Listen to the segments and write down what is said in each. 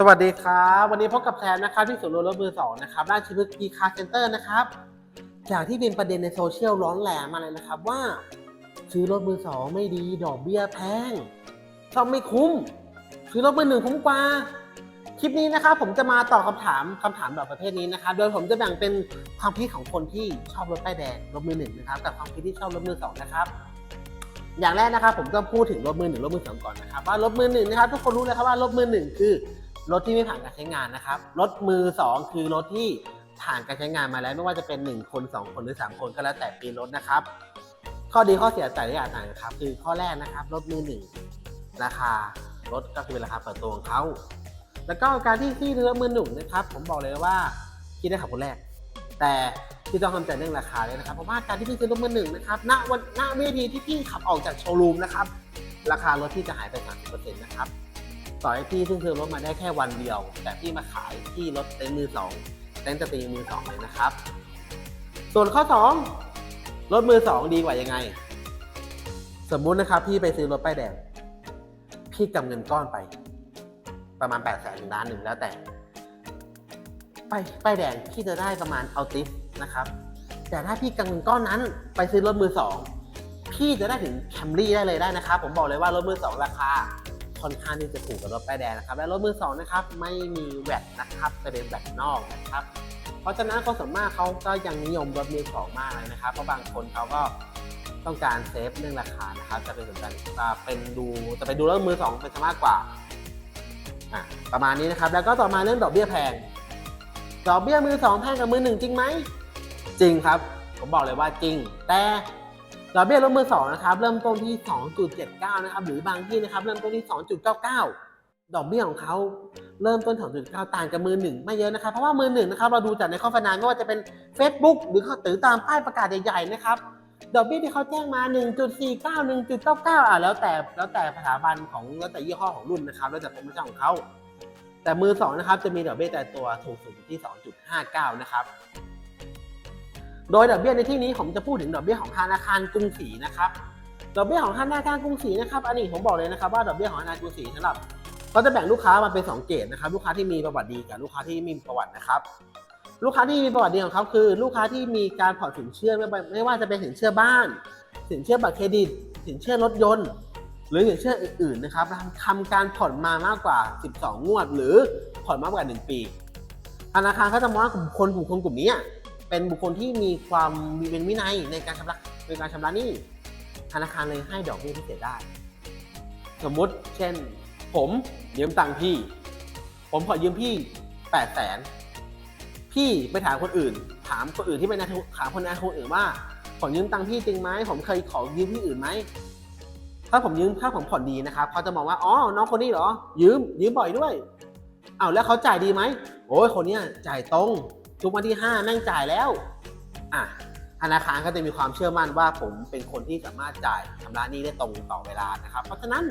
สวัสดีครับ วันนี้พบกับแซมนะครับที่ศูนย์รถมือสองนะครับราชพฤกษ์กีคาร์เซ็นเตอร์นะครับจากที่เป็นประเด็นในโซเชียลร้อนแรงมาเลยนะครับว่า ซื้อรถมือสองไม่ดีดอกเบี้ยแพงซ่อมไม่คุ้ม ซื้อรถมือหนึ่งคุ้มกว่า คลิปนี้นะครับผมจะมาตอบคำถามคำถามแบบประเภทนี้นะครับโดยผมจะแบ่งเป็นความคิดของคนที่ชอบรถป้ายแดงรถมือหนึ่งนะครับกับความคิดที่ชอบรถมือสองนะครับอย่างแรกนะครับผมต้องพูดถึงรถมือหนึ่งรถมือสองก่อนนะครับว่ารถมือหนึ่งนะครับทุกคนรู้เลยครับว่ารถมือหนึ่งคือ รถที่ไม่ผ่านการใช้งานนะครับ รถมือ 2 คือรถที่ผ่านการใช้งานมาแล้วไม่ว่าจะเป็น 1 คน 2 คนหรือ 3 คนก็แล้วแต่ปีรถนะครับ ข้อดีข้อเสียแต่ละอย่างต่างกันครับ คือข้อแรกนะครับ รถมือ 1 ราคารถก็คือเป็นราคาเปิดตัวของเขาแล้วก็การที่ที่เรถมือหนึ่งนะครับ ผมบอกเลยว่าคิดได้ขับคนแรก แต่ที่ต้องทำใจเรื่องราคาเลยนะครับ เพราะว่าการที่พี่ซื้อรถมือหนึ่งนะครับณวันณวินาทีที่พี่ขับออกจากโชว์รูมนะครับ ราคารถที่จะหายไป 30%นะครับ ต่อให้พี่เพิ่งซื้อรถมาได้แค่วันเดียว แต่พี่มาขายที่รถเต็นท์มือสองเต็นท์สตรีมือสองเลยนะครับ ส่วนข้อสองรถมือสองดีกว่ายังไง สมมุตินะครับ พี่ไปซื้อรถป้ายแดง พี่กำเงินก้อนไป ประมาณ8ปดแสนถึงล้านหนึ่งแล้วแต่ไปายป้ายแดงพี่จะได้ประมาณเอาติสนะครับ แต่ถ้าพี่กำเงินก้อนนั้นไปซื้อรถมือสองพี่จะได้ถึงแคมรี่ได้เลยได้นะครับ ผมบอกเลยว่ารถมือสองราคา ค่อนข้างที่จะถูกกับรถป้ายแดงนะครับ และรถมือสองนะครับไม่มีแวดนะครับจะเป็นแวดนอกนะครับ เพราะฉะนั้นคนส่วนมากเขาก็ยังนิยมรถมือสองมากเลยนะครับ เพราะบางคนเขาก็ต้องการเซฟเรื่องราคานะครับจะเป็นสนใจจะเป็นดูจะไปดูรถมือสองเป็นมากกว่าอะประมาณนี้นะครับแล้วก็ต่อมาเรื่องดอกเบี้ยแพงดอกเบี้ยมือสองแพงกับมือหนึ่งจริงไหมจริงครับ ผมบอกเลยว่าจริง แต่ ดอกเบี้ยรถมือสองนะครับเริ่มต้นที่ 2.79 นะครับหรือบางที่นะครับเริ่มต้นที่ 2.99 ดอกเบี้ยของเขาเริ่มต้น 2.9 ต่างกับมือหนึ่งไม่เยอะนะครับ เพราะว่ามือหนึ่งนะครับเราดูจากในข้อพนันไม่ว่าจะเป็น Facebook หรือเขาตือตามป้ายประกาศใหญ่ๆนะครับดอกเบี้ยที่เขาแจ้งมา 1.49 1.99 อะแล้วแต่แล้วแต่สถาบันของแล้วแต่ยี่ห้อของรุ่นนะครับแล้วแต่โปรโมชั่นของเขาแต่มือสองนะครับจะมีดอกเบี้ยแต่ตัวถูกสุดอยู่ที่ 2.59 นะครับ โดยดอกเบี้ยในที่นี้ผมจะพูดถึงดอกเบี้ยของธนาคารกรุงศรีนะครับดอกเบี้ยของธนาคารกรุงศรีนะครับ อันนี้ผมบอกเลยนะครับว่าดอกเบี้ยของธนาคารกรุงศรีสำหรับเขาจะแบ่งลูกค้ามาเป็นสองเกรดนะครับลูกค้าที่มีประวัติดีกับลูกค้าที่ไม่มีประวัตินะครับลูกค้าที่มีประวัติดีของเขาคือ ลูกค้าที่มีการผ่อนสินเชื่อไม่ไม่ว่าจะเป็นสินเชื่อบ้าน สินเชื่อบัตรเครดิต สินเชื่อรถยนต์ หรือสินเชื่ออื่นๆนะครับทำการผ่อนมามากกว่า 12 งวด หรือผ่อนมากกว่า 1 ปีธนาคารเขาจะมองว่ากลุ่มคนกลุ่มคนกลุ่มนี้ เป็นบุคคลที่มีความมีเป็นวินัยในการชำระในการชำระหนี้ธนาคารเลยให้ดอกเบี้ยพิเศษได้ สมมุติเช่น ผมยืมตังค์พี่ ผมขอยืมพี่แปดแสนพี่ไปถามคนอื่น ถามคนอื่นที่เป็นนายทุนถามคนนายทุนอื่นว่าผมยืมตังค์พี่จริงไหมผมเคยขอยืมพี่อื่นไหมถ้าผมยืมถ้าผมผ่อนดีนะครับเขาจะมองว่าอ๋อน้องคนนี้เหรอ ยืมยืมบ่อยด้วยอ้าวแล้วเขาจ่ายดีไหมโอ้ยคนเนี้ยจ่ายตรง ทุกวันที่ห้าแม่งจ่ายแล้วอะธนาคารก็จะมีความเชื่อมั่นว่าผมเป็นคนที่สามารถจ่ายชำระหนี้ได้ตรงต่อเวลานะครับ เพราะฉะนั้น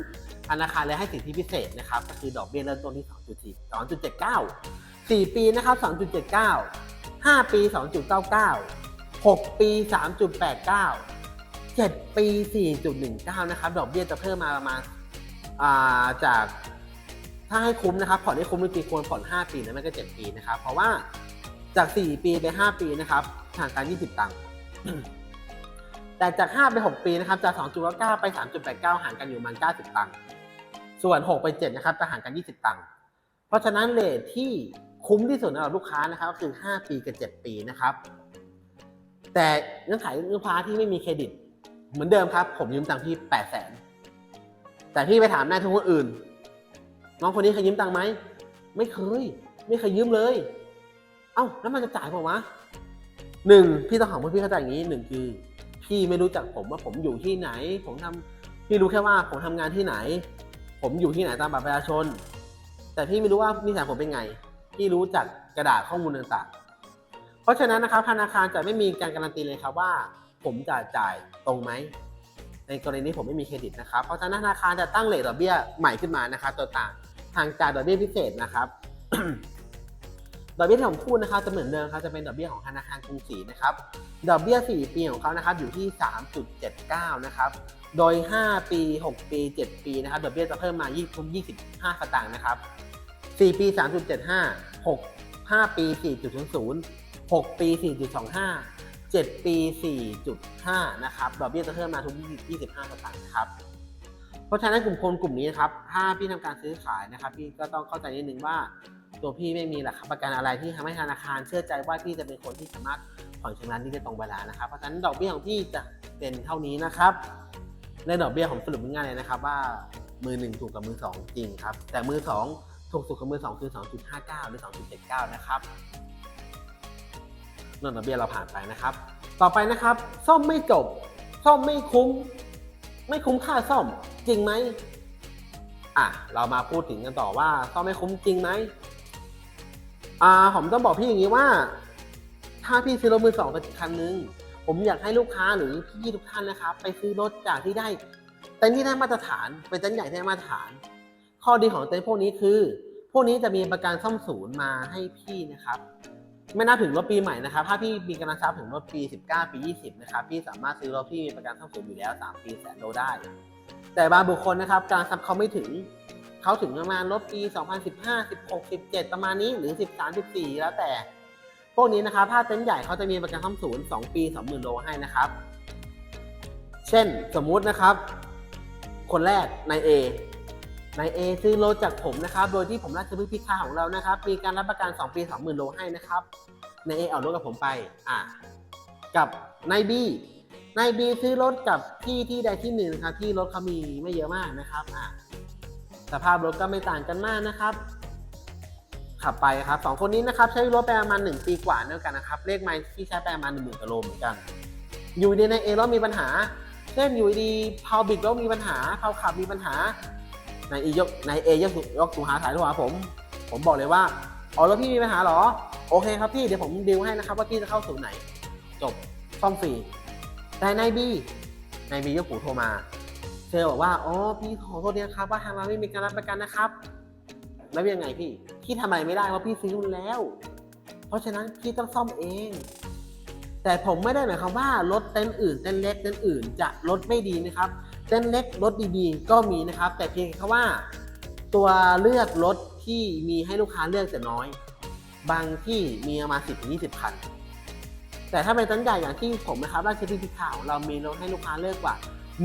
ธนาคารเลยให้สิทธิพิเศษนะครับ ก็คือดอกเบี้ยเริ่มต้นที่ 2.4 2.79 4 ปีนะครับ 2.79 5 ปี 2.99 6 ปี 3.89 7 ปี 4.19 นะครับ ดอกเบี้ยจะเพิ่มมาประมาณอ่าจากถ้าให้คุ้มนะครับ ผ่อนให้คุ้มจริงๆควรผ่อน 5 ปีหรือไม่ก็ 7 ปีนะครับ เพราะว่า จาก 4 ปีไป 5 ปีนะครับห่างกัน 20 ตังค์แต่จาก 5 ไป 6 ปีนะครับจาก 2.9 ไป 3.89 ห่างกันอยู่ประมาณ 90 ตังค์ส่วน 6 ไป 7 นะครับจะห่างกัน 20 ตังค์เพราะฉะนั้นเลทที่คุ้มที่สุดสำหรับลูกค้านะครับก็คือ 5 ปีกับ 7 ปีนะครับ แต่เงื่อนไขลูกค้าที่ไม่มีเครดิต เหมือนเดิมครับ ผมยืมตังค์พี่8 0 0 0 0 0แต่พี่ไปถามนายทุนคนอื่น น้องคนนี้เคยยืมตังค์ไหมไม่เคย ไม่เคยยืมเลย เอ้าแล้วมันจะจ่ายเปล่าวะหนึ่งพี่ต้องถามว่าพี่เข้าใจอย่างนี้หนึ่งคือพี่ไม่รู้จักผมว่าผมอยู่ที่ไหน ผมทำพี่รู้แค่ว่าผมทำงานที่ไหน ผมอยู่ที่ไหนตามบัตรประชาชน แต่พี่ไม่รู้ว่านิสัยผมเป็นไง พี่รู้จากกระดาษข้อมูลต่างๆ เพราะฉะนั้นนะครับธนาคารจะไม่มีการการันตีเลยครับว่า ผมจะจ่ายตรงไหมในกรณีนี้ผมไม่มีเครดิตนะครับ เพราะฉะนั้นธนาคารจะตั้งเลทดอกเบี้ยใหม่ขึ้นมานะครับ ตัวต่างทางจ่ายดอกเบี้ยพิเศษนะครับ ดอกเบี้ยที่ผมพูดนะครับจะเหมือนเดิมครับจะเป็นดอกเบี้ยของธนาคารกรุงศรีนะครับดอกเบี้ย 4 ปีของเขานะครับอยู่ที่ 3.79 นะครับโดย 5 ปี 6 ปี 7 ปีนะครับดอกเบี้ยจะเพิ่มมา20 25สตางค์นะครับ 4 ปี 3.75 6 5 ปี 4.00 6 ปี 4.25 7 ปี 4.5 นะครับ ดอกเบี้ยจะเพิ่มมาทุก 25 สตางค์นะครับ เพราะฉะนั้นกลุ่มคนกลุ่มนี้นะครับ ถ้าพี่ทำการซื้อขายนะครับ พี่ก็ต้องเข้าใจนิดนึงว่า ตัวพี่ไม่มีหลักประกันอะไรที่ทำให้ธนาคารเชื่อใจว่าพี่จะเป็นคนที่สามารถผ่อนชำระหนี้ได้ตรงเวลานะครับ เพราะฉะนั้นดอกเบี้ยของพี่จะเป็นเท่านี้นะครับในดอกเบี้ยผมสรุปง่ายเลยนะครับว่ามือหนึ่งถูกกับมือสองจริงครับ แต่มือสองถูกสุดกับมือสองคือ2.59 หรือ 2.79 นะครับนนดอกเบี้ยเราผ่านไปนะครับ ต่อไปนะครับ ซ่อมไม่จบ ซ่อมไม่คุ้ม ไม่คุ้มค่าซ่อมจริงไหมอะเรามาพูดถึงกันต่อว่าซ่อมไม่คุ้มจริงไหม อ่าผมต้องบอกพี่อย่างนี้ว่า ถ้าพี่ซื้อรถมือสองไปคันนึง ผมอยากให้ลูกค้าหรือพี่ทุกท่านนะครับ ไปซื้อรถจากที่ได้เต็นท์ที่ได้มาตรฐานเป็นเต็นท์ใหญ่ที่ได้มาตรฐาน ข้อดีของเต็นท์พวกนี้คือ พวกนี้จะมีประกันซ่อมศูนย์มาให้พี่นะครับไม่นับถึงรถปีใหม่นะครับ ถ้าพี่มีกำลังทรัพย์ถึงรถปี 19 ปี 20 นะครับ พี่สามารถซื้อรถที่มีประกันซ่อมศูนย์อยู่แล้ว 3 ปีแสนโลได้ แต่บางบุคคลนะครับ การทรัพย์เขาไม่ถึง เขาถึงประมาณรถปี 2015 16 17 ประมาณนี้หรือ 13 14 แล้วแต่ พวกนี้นะครับถ้าเต็นท์ใหญ่เขาจะมีประกันซ่อมศูนย์ 2 ปี 20,000 โลให้นะครับ เช่นสมมุตินะครับ คนแรกนายเอนายเอซื้อรถจากผมนะครับ โดยที่ผมราชพฤกษ์พิฆาของเรานะครับ มีการรับประกัน 2 ปี 20,000 โลให้นะครับนายเอเอารถกับผมไป อะ กับนายบีนายบีซื้อรถกับที่ที่ใดที่หนึ่งนะครับ ที่รถเขามีไม่เยอะมากนะครับ อะ สภาพรถก็ไม่ต่างกันมากนะครับ ขับไปครับสองคนนี้นะครับใช้รถไปประมาณหนึ่งปีกว่าเด้วกันนะครับเลขไมล์ที่ใช้ไปประมาณหนึ่งหมื่นกิโลเหมือนกัน อยู่ดีในเอรถมีปัญหาเช่นอยู่ดีพาวบิดรถมีปัญหาพาวขับมีปัญหาในเอยกในเอยกูยกสูหาสายโทรหาผม ผมบอกเลยว่าอ๋อรถพี่มีปัญหาเหรอ โอเคครับพี่เดี๋ยวผมดีลให้นะครับว่าพี่จะเข้าศูนย์ไหน จบซ่อมฟรีแต่นายบีนายบียกหูโทรมา เธอบอกว่าอ๋อพี่ขอโทษด้วยนะครับ ว่าทางเราไม่มีการรับประกันนะครับ แล้วยังไงพี่พี่ทำอะไรไม่ได้เพราะพี่ซื้อรุ่นแล้ว เพราะฉะนั้นพี่ต้องซ่อมเอง แต่ผมไม่ได้หมายความว่ารถเต้นอื่นเต้นเล็กเต้นอื่น จะรถไม่ดีนะครับเต้นเล็กรถดีๆ ก็มีนะครับ แต่เพียงแค่ว่า ตัวเลือกรถที่มีให้ลูกค้าเลือกจะน้อย บางที่มีประมาณ10ถึง20คันแต่ถ้าเป็นต้นใหญ่อย่างที่ผมนะครับราชพิธีข่าวเรามีรถให้ลูกค้าเลือกกว่า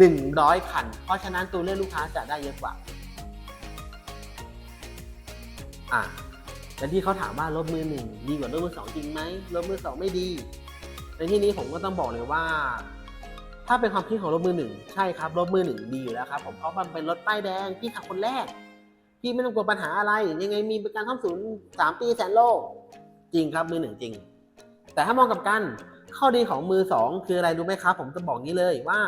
100 คัน เพราะฉะนั้นตัวเลือกลูกค้าจะได้เยอะกว่าอะแล้วที่เขาถามว่ารถมือหนึ่งดีกว่ารถมือสองจริงไหมรถมือสองไม่ดีในที่นี้ผมก็ต้องบอกเลยว่า ถ้าเป็นความคิดของรถมือหนึ่งใช่ครับรถมือหนึ่งดีอยู่แล้วครับผมเพราะมันเป็นรถป้ายแดงพี่ขับคนแรกพี่ไม่ต้องกลัวปัญหาอะไร ยังไงมีประกันท่อมศูนย์สามปีแสนโลจริงครับมือหนึ่งจริง แต่ถ้ามองกับกัน ข้อดีของมือสองคืออะไรรู้ไหมครับ ผมจะบอกงี้เลยว่า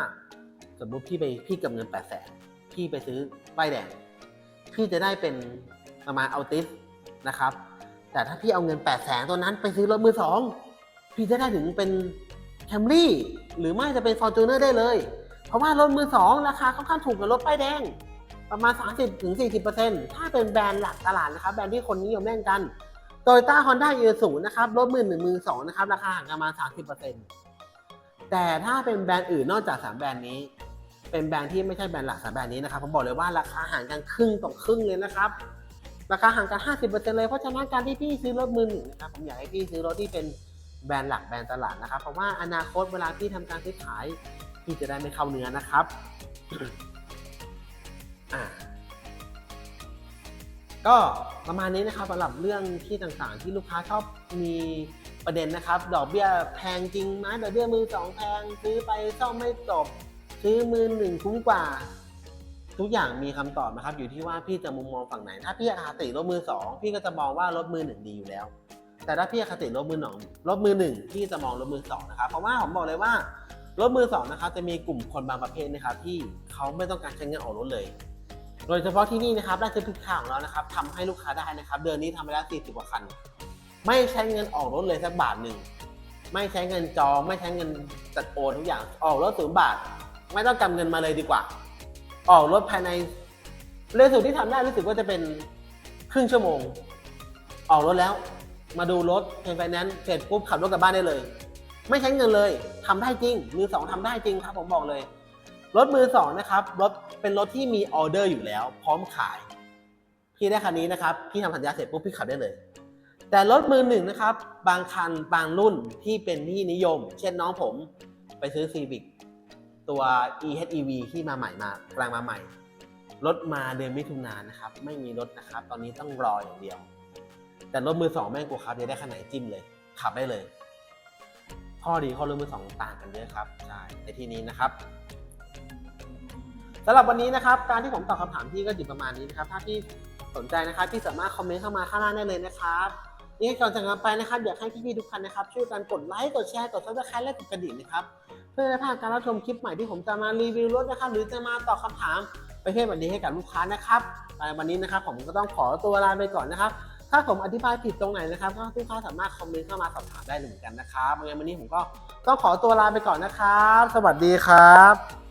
สมมุติพี่ไปพี่กับเงินแปดแสนพี่ไปซื้อป้ายแดง พี่จะได้เป็นประมาณเอาติสนะครับ แต่ถ้าพี่เอาเงิน8 0 0แสนตัวนั้นไปซื้อรถมือสองพี่จะได้ถึงเป็นแคมรี่หรือไม่จะเป็นฟอร์จูเนอร์ได้เลย เพราะว่ารถมือสองราคาค่อนข้างถูกกว่ารถป้ายแดง ประมาณ 30-40%ถึง40%ถ้าเป็นแบรนด์หลักตลาดนะครับแบรนด์ที่คนนิยมเล่นกันโตโยต้าฮอนด้าเอศูนย์นะครับรถมือหนึ่งมือสองนะครับ ราคาห่างกันมา 30%แต่ถ้าเป็นแบรนด์อื่นนอกจากสามแบรนด์นี้ เป็นแบรนด์ที่ไม่ใช่แบรนด์หลักสามแบรนด์นี้นะครับผมบอกเลยว่าราคาห่างกันครึ่งต่อครึ่งเลยนะครับราคาห่างกัน 50%เลยเพราะฉะนั้นการที่พี่ซื้อรถมือหนึ่งนะครับผมอยากให้พี่ซื้อรถที่เป็นแบรนด์หลักแบรนด์ตลาดนะครับ เพราะว่าอนาคตเวลาพี่ทำการซื้อขายพี่จะได้ไม่เข้าเนื้อนะครับก็ประมาณนี้นะครับสำหรับเรื่องที่ต่างๆ ที่ลูกค้าชอบมีประเด็นนะครับ ดอกเบี้ยแพงจริงไหมดอกเบี้ยมือสองแพงซื้อไปซ่อมไม่จบ ซื้อมือหนึ่งคุ้มกว่า ทุกอย่างมีคำตอบนะครับ อยู่ที่ว่าพี่จะมุมมองฝั่งไหน ถ้าพี่อคติรถมือสองพี่ก็จะมองว่ารถมือหนึ่งดีอยู่แล้ว แต่ถ้าพี่อคติรถมือหนองรถมือหนึ่งพี่จะมองรถมือสองนะครับ เพราะว่าผมบอกเลยว่า รถมือสองนะครับจะมีกลุ่มคนบางประเภทนะครับที่เขาไม่ต้องการใช้เงินออกรถเลย โดยเฉพาะที่นี่นะครับราชพฤกษ์ข่าวของเรานะครับทำให้ลูกค้าได้นะครับ เดือนนี้ทำไปแล้ว40กว่าคัน ไม่ใช้เงินออกรถเลยสักบาทหนึ่งไม่ใช้เงินจอง ไม่ใช้เงินจัดโอนทุกอย่างออกรถศูนย์บาท ไม่ต้องกำเงินมาเลยดีกว่า ออกรถภายในเร็วสุดที่ทำได้รู้สึกว่าจะเป็นครึ่งชั่วโมง ออกรถแล้ว มาดูรถเพนไฟแนนซ์เสร็จปุ๊บขับรถกลับบ้านได้เลย ไม่ใช้เงินเลยทำได้จริง มือสองทำได้จริงครับผมบอกเลย รถมือสองนะครับรถเป็นรถที่มีออเดอร์อยู่แล้ว พร้อมขาย พี่ได้คันนี้นะครับพี่ทำสัญญาเสร็จปุ๊บพี่ขับได้เลย แต่รถมือหนึ่งนะครับ บางคันบางรุ่นที่เป็นที่นิยม เช่นน้องผมไปซื้อ Civic ตัว EHEV ที่มาใหม่มากำลังมาใหม่รถมาเดือนมิถุนายนนะครับ ไม่มีรถนะครับ ตอนนี้ต้องรออย่างเดียว แต่รถมือสองแม่งกูครับจะได้คันไหนจิ้มเลย ขับได้เลย ข้อดีข้อรถมือสองต่างกันเยอะครับใช่ในที่นี้นะครับสำหรับวันนี้นะครับ การที่ผมตอบคำถามพี่ก็อยู่ประมาณนี้นะครับ ถ้าพี่สนใจนะครับพี่สามารถคอมเมนต์เข้ามาข้างล่างได้เลยนะครับ นี่ก่อนจากกันไปนะครับอยากให้พี่ๆทุกท่านนะครับช่วยกันกดไลค์กดแชร์กดซับสไครต์และกดกระดิ่งนะครับเพื่อไม่พลาดการรับชมคลิปใหม่ที่ผมจะมารีวิวรถนะครับ หรือจะมาตอบคำถามไปเพื่อบันดีให้กับลูกค้านะครับในวันนี้นะครับผมก็ต้องขอตัวลาไปก่อนนะครับ ถ้าผมอธิบายผิดตรงไหนนะครับก็ลูกค้าสามารถคอมเมนต์เข้ามาสอบถามได้เหมือนกันนะครับงั้นวันนี้ผมก็ต้องขอตัวลาไปก่อนนะครับ สวัสดีครับ